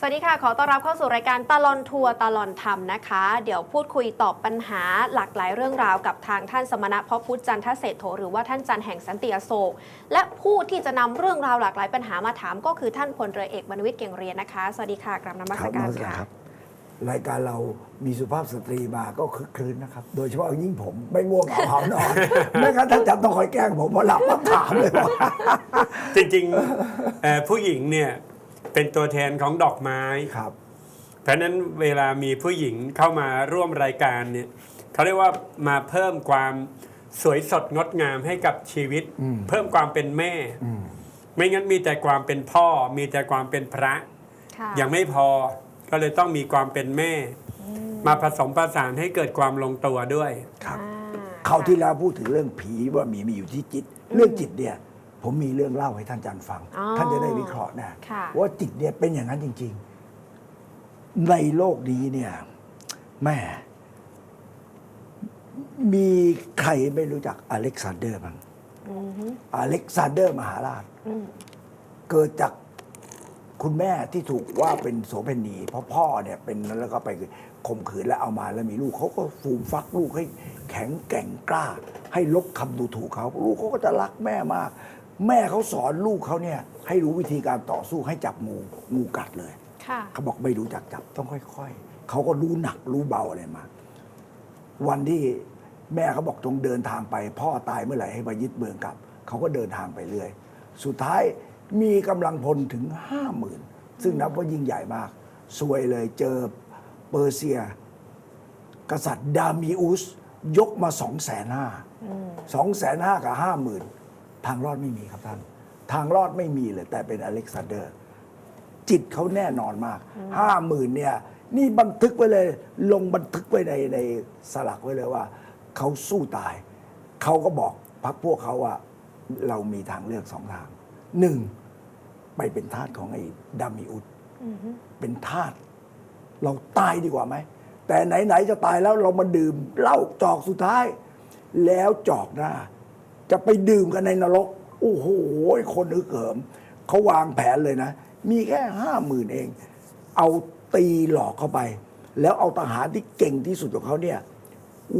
สวัสดีค่ะ ขอต้อนรับเข้าสู่รายการตลอนทัวร์ตลอนธรรมนะคะ เดี๋ยวพูดคุยตอบปัญหาหลากหลายเรื่องราวกับทางท่านสมณะเพาะพุทธจันทเศรษโถหรือว่าท่านจันแห่งสันติอโศก และผู้ที่จะนำเรื่องราวหลากหลายปัญหามาถามก็คือท่านพลเรือเอกบรรณวิทย์เก่งเรียนนะคะ สวัสดีค่ะกราบนมัสครับการนมัสการค่ะครับรายการเรามีสุภาพสตรีมาก็คึกครื้นนะครับ โดยเฉพาะยิ่งผมไม่ง่วงเอาหานอนไม่งั้นท่านจันต้องคอยแกล้งผมพอหลับปั๊บถามเลยว่าจริงๆเอ่อผู้หญิงเนี่ย เป็นตัวแทนของดอกไม้ครับ เพราะฉะนั้นเวลามีผู้หญิงเข้ามาร่วมรายการเนี่ยเขาเรียกว่ามาเพิ่มความสวยสดงดงามให้กับชีวิตอืมเพิ่มความเป็นแม่อืมไม่งั้นมีแต่ความเป็นพ่อ มีแต่ความเป็นพระค่ะยังไม่พอก็เลยต้องมีความเป็นแม่ มาผสมผสานให้เกิดความลงตัวด้วยครับอ่าคราวที่แล้วพูดถึงเรื่องผีว่ามีมีอยู่ที่จิต เรื่องจิตเนี่ย ผมมีเรื่องเล่าให้ท่านจันฟัง อ๋อท่านจะได้วิเคราะห์นะค่ะ ว่าจิตเนี่ยเป็นอย่างนั้นจริง ๆ ในโลกนี้เนี่ยแม่มีใครไม่รู้จักอเล็กซานเดอร์บ้างอือฮึอเล็กซานเดอร์มหาราช อืมเกิดจากคุณแม่ที่ถูกว่าเป็นโสเภณีเพราะพ่อเนี่ยเป็นแล้วก็ไปข่มขืนแล้วเอามาแล้วมีลูกเขาก็ฟูมฟักลูกให้แข็งแกร่งกล้า ให้ลบคำดูถูกเขา ลูกเขาก็จะรักแม่มาก แม่เขาสอนลูกเขาเนี่ยให้รู้วิธีการต่อสู้ให้จับงูงูกัดเลยค่ะ เขาบอกไม่รู้จักจับต้องค่อย ๆ เขาก็รู้หนักรู้เบาอะไรมา วันที่แม่เขาบอกจงเดินทางไป พ่อตายเมื่อไหร่ให้มายึดเมืองกลับ เขาก็เดินทางไปเรื่อย สุดท้ายมีกำลังพลถึงห้าหมื่นซึ่งนับว่ายิ่งใหญ่มาก สวยเลยเจอเปอร์เซีย กษัตริย์ดามิอุส ยกมาสองแสนห้าสองแสนห้ากับห้าหมื่น ทางรอดไม่มีครับท่าน ทางรอดไม่มีเลย แต่เป็นอเล็กซานเดอร์ จิตเขาแน่นอนมากห้าหมื่นเนี่ย นี่บันทึกไว้เลย ลงบันทึกไว้ในในสลักไว้เลยว่า เขาสู้ตาย เขาก็บอกพักพวกเขาว่าเรามีทางเลือกสองทางหนึ่งไปเป็นทาสของไอ้ดามิอุสอือฮึเป็นทาสเราตายดีกว่าไหม แต่ไหน ๆ จะตายแล้วเรามาดื่มเหล้าจอกสุดท้าย แล้วจอกหน้า จะไปดื่มกันในนรก โอ้โหคนนึกเหิมเขาวางแผนเลยนะ มีแค่ห้าหมื่นเอง เอาตีหลอกเข้าไป แล้วเอาทหารที่เก่งที่สุดของเขาเนี่ย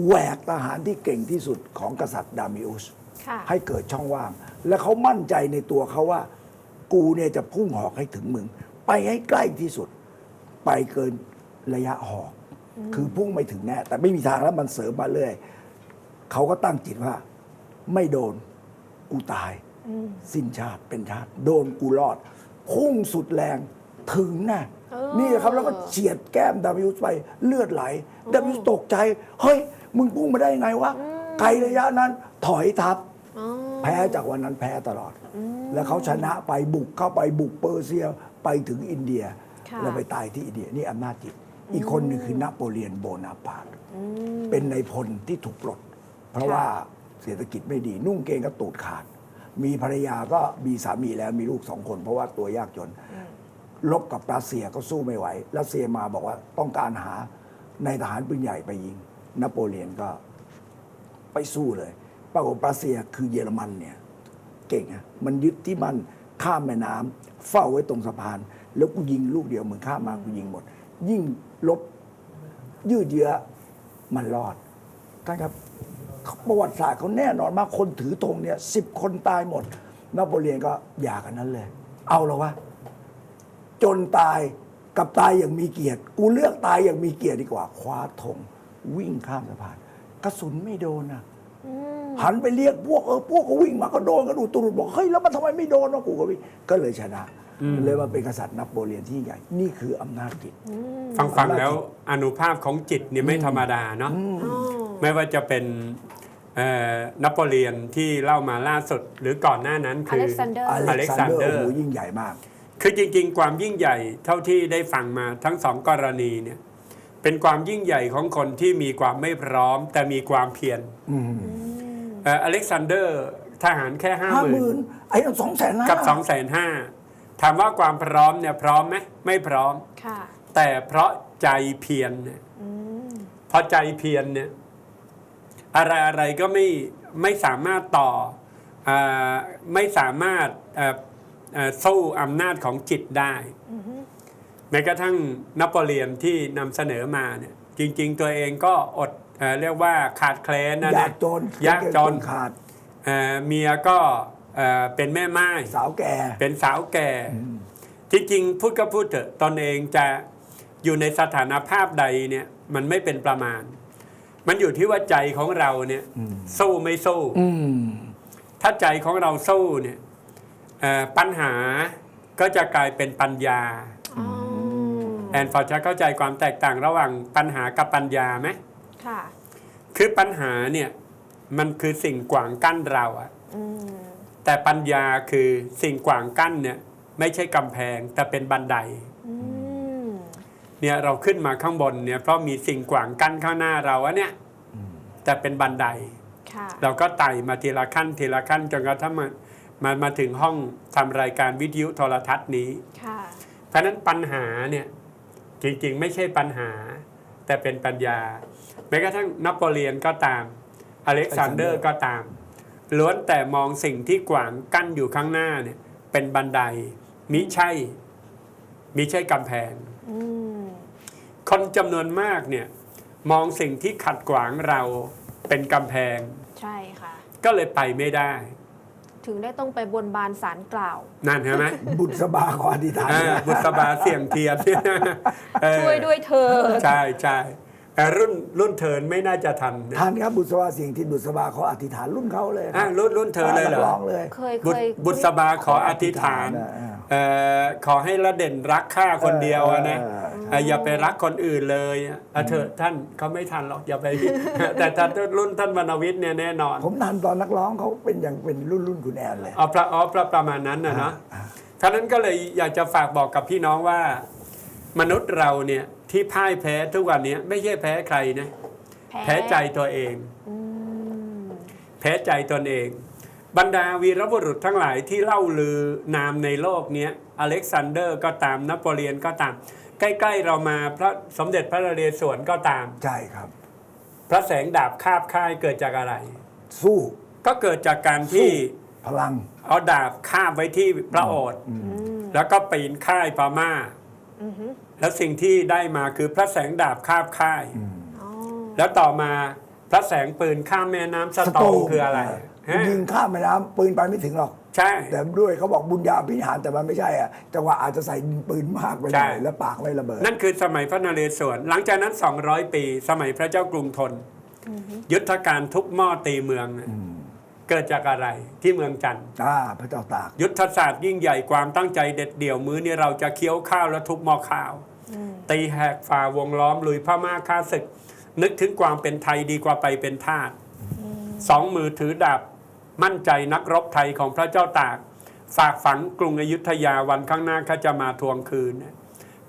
แหวกทหารที่เก่งที่สุดของกษัตริย์ดามิอุสค่ะให้เกิดช่องว่าง และเขามั่นใจในตัวเขาว่า กูเนี่ยจะพุ่งหอกให้ถึงมึง ไปให้ใกล้ที่สุด ไปเกินระยะหอก คือพุ่งไม่ถึงแน่แต่ไม่มีทางแล้วมันเสริมมาเรื่อยเขาก็ตั้งจิตว่า ไม่โดนกูตายอืมสิ้นชาติเป็นชาติ โดนกูรอดพุ่งสุดแรงถึงนะเออนี่ครับแล้วก็เฉียดแก้มดาวิอุสไปเลือดไหลดาวิอุสตกใจ เฮ้ย มึงพุ่งมาได้ยังไงวะไกลระยะนั้นถอยทับอ๋อแพ้จากวันนั้นแพ้ตลอด แล้วเขาชนะไปบุกเข้าไปบุกเปอร์เซียไปถึงอินเดียค่ะแล้วไปตายที่อินเดียนี่อำนาจจิต อีกคนหนึ่งคือนโปเลียนโบนาปาร์ตอืมเป็นในายพลที่ถูกปลด เพราะค่ะว่า เศรษฐกิจไม่ดี นุ่งเกงก็ตูดขาด มีภรรยาก็มีสามีแล้วมีลูกสองคน เพราะว่าตัวยากจนลบกับรัสเซียก็สู้ไม่ไหวรัสเซียมาบอกว่าต้องการหาในายทหารปืนใหญ่ไปยิง นโปเลียนก็ไปสู้เลยปรากฏรัสเซียคือเยอรมันเนี่ยเก่งอะมันยึดที่มันข้ามแม่น้ำเฝ้าไว้ตรงสะพาน แล้วกูยิงลูกเดียวมึงข้ามมากูยิงหมด ยิ่งลบยืดเยื้อมันรอดท่านครับ ประวัติศาสตร์เขาแน่นอนมากคนถือธงเนี่ยสิบคนตายหมด นโปเลียนก็อย่ากันนั้นเลย เอาแล้ววะจนตายกับตายอย่างมีเกียรติ กูเลือกตายอย่างมีเกียรติดีกว่า คว้าธงวิ่งข้ามสะพาน กระสุนไม่โดนนะอืมหันไปเรียกพวกเออพวกก็วิ่งมาก็โดนก็ดูตุรุดบอกเฮ้ยแล้วมันทำไมไม่โดนวะกูก็วิ่งก็เลยชนะ เลยมาเป็นกษัตริย์นโปเลียนที่ใหญ่ นี่คืออำนาจจิตฟังฟังๆแล้วอนุภาพของจิตเนี่ยไม่ธรรมดาเนาะอ๋อไม่ว่าจะเป็นเอ่อ นโปเลียนที่เล่ามาล่าสุด หรือก่อนหน้านั้นอคือเล็กซานเดอร์อเล็กซานเดอ Alexander ร์โอ้โหยิ่งใหญ่มาก คือจริงๆ ความยิ่งใหญ่เท่าที่ได้ฟังมาทั้งสองกรณีเนี่ยเป็นความยิ่งใหญ่ของคนที่มีความไม่พร้อม แต่มีความเพียรอืมเอ่ออเล็กซานเดอร์ทหารแค่ห้าห้าหหมื่มื่นนไอ้นั่นสองแสนห้ากับสองแสนห้าถามว่าความพร้อมเนี่ยพร้อมไหมไม่พร้อมค่ะแต่เพราะใจเพียรเนี่ยอืมพอใจเพียรเนี่ย อะไรอะไรก็ไม่ไม่สามารถต่ออาไม่สามารถเอ่อเอ่อสู้อำนาจของจิตได้อือฮึแม้กระทั่งนโปเลียนที่นำเสนอมาเนี่ย จริง ๆ ตัวเองก็อดเอ่อเรียกว่าขาดแคลนนะยานะกจนยากจนขาดเอ่อเมียก็เอ่อเป็นแม่ไม้สาวแก่ เป็นสาวแก่จริงๆพูดก็พูดเถอะตนเองจะอยู่ในสถานภาพใดเนี่ย มันไม่เป็นประมาณ มันอยู่ที่ว่าใจของเราเนี่ยสู้ไม่สู้อืมถ้าใจของเราสู้เนี่ยเอ่อปัญหาก็จะกลายเป็นปัญญาอ๋อแอนฟอร์จะเข้าใจความแตกต่างระหว่างปัญหากับปัญญาไหมค่ะ คือปัญหาเนี่ยมันคือสิ่งขวางกั้นเราอะอืมแต่ปัญญาคือสิ่งขวางกั้นเนี่ย ไม่ใช่กำแพงแต่เป็นบันไดอืม เนี่ยเราขึ้นมาข้างบนเนี่ยเพราะมีสิ่งขวางกั้นข้างหน้าเราอะเนี่ยแต่เป็นบันไดค่ะเราก็ไต่มาทีละขั้นทีละขั้นจนกระทั่งมามามาถึงห้องทำรายการวิทยุโทรทัศน์นี้ค่ะเพราะฉะนั้นปัญหาเนี่ยจริงๆ ไม่ใช่ปัญหา แต่เป็นปัญญาแม้กระทั่งนโปเลียนก็ตาม อเล็กซานเดอร์ก็ตาม ล้วนแต่มองสิ่งที่ขวางกั้นอยู่ข้างหน้าเนี่ยเป็นบันไดมิใช่มิใช่กำแพงอืม คนจำนวนมากเนี่ยมองสิ่งที่ขัดขวางเราเป็นกำแพง ใช่ค่ะ ก็เลยไปไม่ได้ ถึงได้ต้องไปบนบานสารกล่าว นั่นใช่ไหมบุตรสบาขออธิษฐานอ่าบุษบาเสี่ยงเทียนเออช่วยด้วยเธอ ใช่ใช่แต่รุ่นรุ่นเทิร์นไม่น่าจะทันนะท่านครับบุตรสบาเสียงที่บุตรสบาขออธิษฐานรุ่นเขาเลยอะรุ่นรุ่นเทิร์นเลยเหรอร้องเลยเคยบุเคตรยบุษบาขออธิษฐานอ่าเอ่อขอให้ละเด่นรักข้าคนเดียวอะนะ เออเอ่ออย่าไปรักคนอื่นเลยอะเถอะท่านเขาไม่ทันหรอกอย่าไป แต่ท่านรุ่นท่านวรรณวิทย์เนี่ยแน่นอนผมทันตอนนักร้องเขาเป็นอย่างเป็นรุ่นรุ่นคุณแอนเลยเอาพระอ๋อพระประมาณนั้นนะเนาะท่านั้นก็เลยอยากจะฝากบอกกับพี่น้องว่า มนุษย์เราเนี่ยที่พ่ายแพ้ทุกวันนี้ไม่ใช่แพ้ใครนะแพ้ใจตัวเองอืมแพ้ใจตนเอง บรรดาวีรบุรุษทั้งหลายที่เล่าลือนามในโลกเนี้ยอเล็กซานเดอร์ก็ตามนโปเลียนก็ตาม ใกล้ ๆ เรามาพระสมเด็จพระนเรศวรก็ตาม ใช่ครับ พระแสงดาบคาบค่ายเกิดจากอะไร สู้ก็เกิดจากการที่พลัง เอาดาบคาบไว้ที่พระโอษฐ์อืมแล้วก็ปีนค่ายพม่าอือหือแล้วสิ่งที่ได้มาคือพระแสงดาบคาบค่ายอ๋อแล้วต่อมาพระแสงปืนข้ามแม่น้ำสตองคืออะไรฮะ ยิงข้ามแม่น้ำปืนไปไม่ถึงหรอก ใช่ แต่ด้วยเขาบอกบุญญาพิหารแต่มันไม่ใช่อะจังหวะอาจจะใส่ปืนมากไปหใช่น่อยแล้วปากไม่ระเบิด นั่นคือสมัยพระนเรศวรหลังจากนั้น 200 ปี สมัยพระเจ้ากรุงธนยุทธการทุบหม้อตีเมืองเนี่ยเกิดจากอะไรที่เมืองจันทร์อ่าพระเจ้าตาก ยุทธศาสตร์ยิ่งใหญ่ความตั้งใจเด็ดเดี่ยวมื้อนี้เราจะเคี้ยวข้าวและทุบหม้อข้าว ตีแหกฝ่าวงล้อมลุยพม่าฆ่าศึก นึกถึงความเป็นไทยดีกว่าไปเป็นทาสสองมือถือดาบ มั่นใจนักรบไทยของพระเจ้าตาก ฝากฝังกรุงอยุธยาวันข้างหน้าข้าจะมาทวงคืน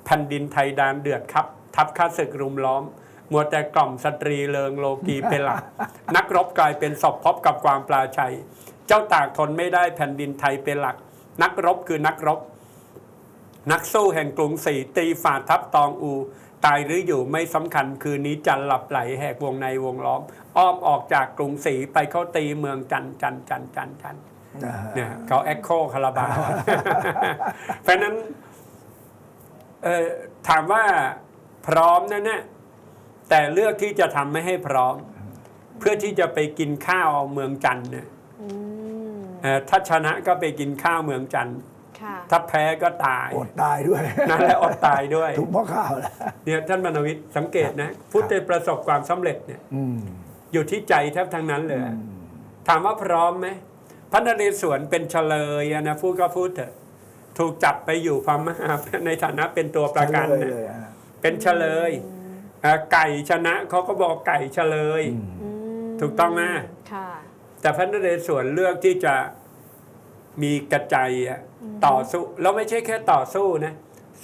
แผ่นดินไทยดานเดือดครับ ทับข้าศึกรุมล้อม มัวแต่กล่อมสตรีเลิงโลกีเป็นหลัก นักรบกลายเป็นศพพบกับความปลาชัย เจ้าตากทนไม่ได้แผ่นดินไทยเป็นหลัก นักรบคือนักรบ นักสู้แห่งกรุงศรีตีฝ่าทับตองอู ตายหรืออยู่ไม่สำคัญคืนนี้จันหลับไหลแหกวงในวงล้อม อ้อมออกจากกรุงศรีไปเข้าตีเมืองจันทร์จันทร์จันทร์จันทร์จันทร์อ่าเนี่ยเขาแอคโคคาราบาวเพราะฉะนั้นเอ่อถามว่าพร้อมนั่นนะแต่เลือกที่จะทำไม่ให้พร้อม เพื่อที่จะไปกินข้าวเมืองจันทร์เนี่ยอืมเอ่อถ้าชนะก็ไปกินข้าวเมืองจันทร์ค่ะ ถ้าแพ้ก็ตายอดตายด้วยนั่นแหละอดตายด้วยถูกพ่อข้าวแหละเนี่ยท่านบรรณวิทย์สังเกตนะผู้ที่ประสบความสำเร็จเนี่ยอืมอยู่ที่ใจแทบทั้งนั้นเลย ถามว่าพร้อมไหมพระนเรศวรเป็นเฉลยอะนะพูดก็พูดเถอะถูกจับไปอยู่พม่าในฐานะเป็นตัวประกันเลนะยเลยอะเป็นเฉลยอ่าไก่ชนะเขาก็บอกไก่เฉลยอืมถูกต้องไหมค่ะแต่พระนเรศวรเลือกที่จะ มีกระใจอะต่อสู้แล้วไม่ใช่แค่ต่อสู้นะ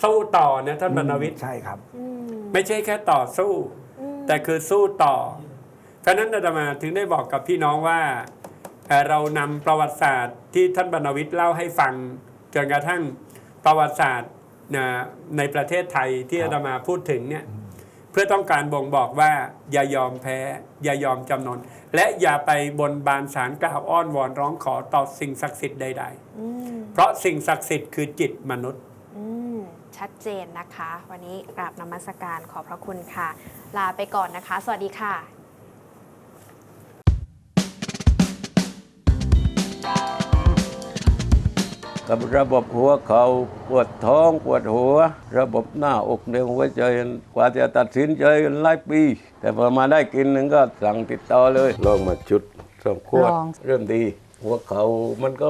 สู้ต่อนะท่านบรรณวิทย์ใช่ครับอืมไม่ใช่แค่ต่อสู้อืมแต่คือสู้ต่อเพราะฉะนั้นอาตมาถึงได้บอกกับพี่น้องว่าเอ่อเรานำประวัติศาสตร์ที่ท่านบรรณวิทย์เล่าให้ฟังจนกระทั่งประวัติศาสตร์นะในประเทศไทยที่ครับอาตมาพูดถึงเนี่ย เพื่อต้องการบ่งบอกว่าอย่ายอมแพ้ อย่ายอมจำนน และอย่าไปบนบานสารกล่าวอ้อนวอนร้องขอต่อสิ่งศักดิ์สิทธิ์ใดอืมๆเพราะสิ่งศักดิ์สิทธิ์คือจิตมนุษย์อืมใช่ชัดเจนนะคะ วันนี้กราบนมัสการขอบพระคุณค่ะ ลาไปก่อนนะคะ สวัสดีค่ะ กับระบบหัวเขาปวดท้องปวดหัว ระบบหน้าอกเดียวหัวใจกว่าจะตัดสินใจกันหลายปี แต่พอมาได้กินหนึ่งก็สั่งติดต่อเลยลองมาชุดสองขวดลอง เริ่มดี หัวเขามันก็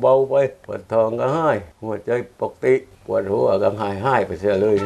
เบาๆไปปวดท้องก็หายหัวใจปกติ ปวดหัวก็หายหายไปเสียเลย